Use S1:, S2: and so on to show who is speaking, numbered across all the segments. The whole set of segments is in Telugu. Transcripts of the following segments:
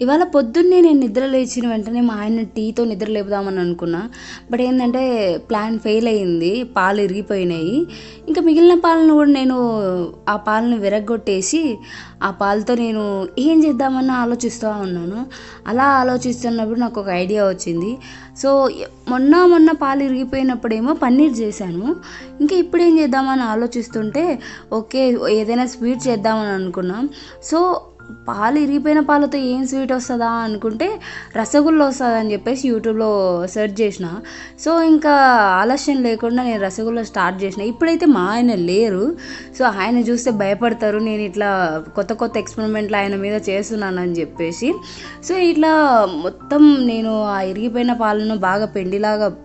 S1: ఇవాళ పొద్దున్నే నేను నిద్ర లేచిన వెంటనే మా ఆయన టీతో నిద్ర లేపుదామని అనుకున్నా. బట్ ఏంటంటే ప్లాన్ ఫెయిల్ అయింది పాలు ఇరిగిపోయినాయి. ఇంకా మిగిలిన పాలను కూడా నేను ఆ పాలను విరగొట్టేసి ఆ పాలతో నేను ఏం చేద్దామని ఆలోచిస్తూ ఉన్నాను. అలా ఆలోచిస్తున్నప్పుడు నాకు ఒక ఐడియా వచ్చింది. సో మొన్న మొన్న పాలు ఇరిగిపోయినప్పుడేమో పన్నీర్ చేశాను. ఇంకా ఇప్పుడు ఏం చేద్దామని ఆలోచిస్తుంటే ఓకే ఏదైనా స్వీట్ చేద్దామని అనుకున్నాం. సో పాలు ఇరిగిపోయిన పాలతో ఏం స్వీట్ వస్తుందా అనుకుంటే రసగుల్లా వస్తుందని అని చెప్పేసి యూట్యూబ్లో సెర్చ్ చేసిన. సో ఇంకా ఆలస్యం లేకుండా నేను రసగుల్లా స్టార్ట్ చేసిన. ఇప్పుడైతే మా ఆయన లేరు. సో ఆయన చూస్తే భయపడతారు. నేను ఇట్లా కొత్త కొత్త ఎక్స్పెరిమెంట్లు ఆయన మీద చేస్తున్నానని చెప్పేసి. సో ఇట్లా మొత్తం నేను ఆ ఇరిగిపోయిన పాలను బాగా పెండిలాగా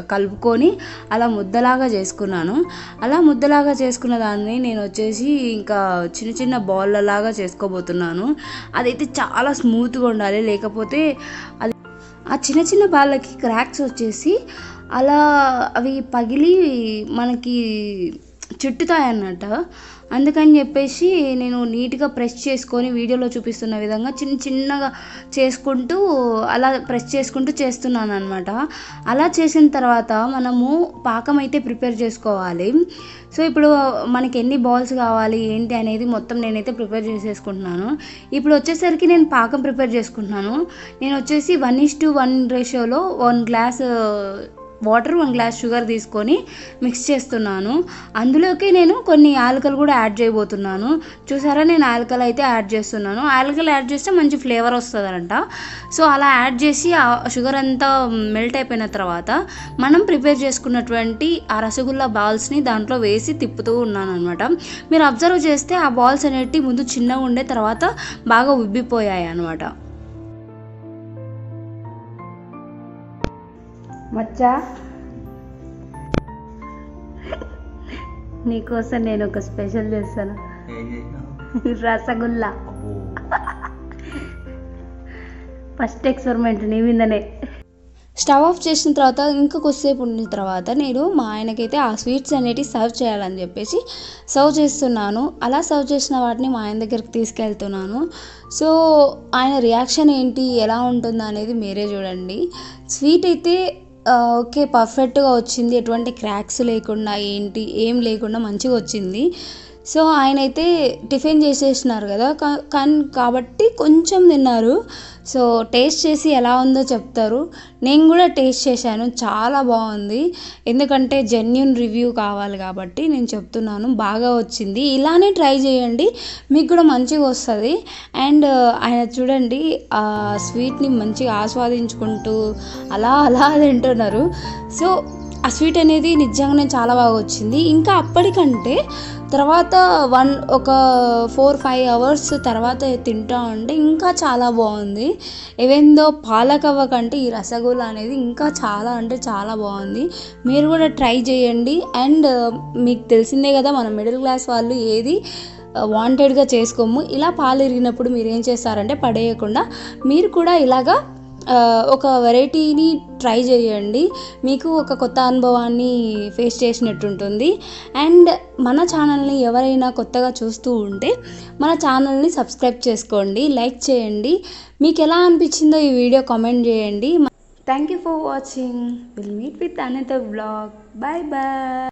S1: కలుపుకొని అలా ముద్దలాగా చేసుకున్నాను. అలా ముద్దలాగా చేసుకున్న దాన్ని నేను వచ్చేసి ఇంకా చిన్న చిన్న బాల్లలాగా చేసుకోబోతున్నాను. అదైతే చాలా స్మూత్గా ఉండాలి లేకపోతే అది ఆ చిన్న చిన్న బాళ్ళకి క్రాక్స్ వచ్చేసి అలా అవి పగిలి మనకి చుట్టుతాయి అన్నట్ట అందుకని చెప్పేసి నేను నీట్గా ప్రెస్ చేసుకొని వీడియోలో చూపిస్తున్న విధంగా చిన్న చిన్నగా చేసుకుంటూ అలా ప్రెస్ చేసుకుంటూ చేస్తున్నాను అనమాట అలా చేసిన తర్వాత మనము పాకం అయితే ప్రిపేర్ చేసుకోవాలి. సో ఇప్పుడు మనకి ఎన్ని బాల్స్ కావాలి ఏంటి అనేది మొత్తం నేనైతే ప్రిపేర్ చేసేసుకుంటున్నాను. ఇప్పుడు వచ్చేసరికి నేను పాకం ప్రిపేర్ చేసుకుంటున్నాను. నేను వచ్చేసి వన్ ఇస్ టు వన్ రేషియోలో one glass water one glass sugar తీసుకొని మిక్స్ చేస్తున్నాను. అందులోకి నేను కొన్ని యాలకలు కూడా యాడ్ చేయబోతున్నాను. చూసారా నేను యాలకలు అయితే యాడ్ చేస్తున్నాను. యాలకలు యాడ్ చేస్తే మంచి ఫ్లేవర్ వస్తుందంట. సో అలా యాడ్ చేసి ఆ షుగర్ అంతా మెల్ట్ అయిపోయిన తర్వాత మనం ప్రిపేర్ చేసుకున్నటువంటి ఆ రసగుల్లా బాల్స్ని దాంట్లో వేసి తిప్పుతూ ఉన్నాను అనమాట మీరు అబ్జర్వ్ చేస్తే ఆ బాల్స్ అనేటివి ముందు చిన్నగా ఉండే తర్వాత బాగా ఉబ్బిపోయాయి అనమాట మచ్చా? నీకోసం నేను ఒక స్పెషల్ చేస్తాను. రసగుల్లా. ఫస్ట్ ఎక్స్పెరిమెంట్ నీ మీదనే. స్టవ్ ఆఫ్ చేసిన తర్వాత ఇంకా కొద్దిసేపు ఉన్న తర్వాత నేను మా ఆయనకైతే ఆ స్వీట్స్ అనేటివి సర్వ్ చేయాలని చెప్పేసి సర్వ్ చేస్తున్నాను. అలా సర్వ్ చేసిన వాటిని మా ఆయన దగ్గరికి తీసుకెళ్తున్నాను. సో ఆయన రియాక్షన్ ఏంటి ఎలా ఉంటుందో అనేది మీరే చూడండి. స్వీట్ అయితే ఓకే పర్ఫెక్ట్గా వచ్చింది. ఎటువంటి క్రాక్స్ లేకుండా ఏంటి ఏం లేకుండా మంచిగా వచ్చింది. సో ఆయన అయితే టిఫిన్ చేసేసినారు కదా కా- కానీ కాబట్టి కొంచెం తిన్నారు. సో టేస్ట్ చేసి ఎలా ఉందో చెప్తారు. నేను కూడా టేస్ట్ చేశాను చాలా బాగుంది. ఎందుకంటే జెన్యున్ రివ్యూ కావాలి కాబట్టి నేను చెప్తున్నాను బాగా వచ్చింది. ఇలానే ట్రై చేయండి మీకు కూడా మంచిగా వస్తుంది. అండ్ ఆయన చూడండి ఆ స్వీట్ని మంచిగా ఆస్వాదించుకుంటూ అలా అలా తింటున్నారు. సో ఆ స్వీట్ అనేది నిజంగానే చాలా బాగా వచ్చింది. ఇంకా అప్పటికంటే తర్వాత వన్ ఒక ఫోర్ ఫైవ్ అవర్స్ తర్వాత తింటా ఉంటే ఇంకా చాలా బాగుంది. ఏవేందో పాలకవ్వ కంటే ఈ రసగుల్లా అనేది ఇంకా చాలా అంటే చాలా బాగుంది. మీరు కూడా ట్రై చేయండి. అండ్ uh, మీకు తెలిసిందే కదా మన మిడిల్ క్లాస్ వాళ్ళు ఏది uh, వాంటెడ్గా చేసుకోము. ఇలా పాలు ఇరిగినప్పుడు మీరు ఏం చేస్తారంటే పడేయకుండా మీరు కూడా ఇలాగా ఒక వెరైటీని ట్రై చేయండి. మీకు ఒక కొత్త అనుభవాన్ని ఫేస్ చేసినట్టు ఉంటుంది అండ్ మన ఛానల్ని ఎవరైనా కొత్తగా చూస్తూ ఉంటే మన ఛానల్ని సబ్స్క్రైబ్ చేసుకోండి లైక్ చేయండి. మీకు ఎలా అనిపించిందో ఈ వీడియో కామెంట్ చేయండి. Thank you for watching will meet with another blog bye bye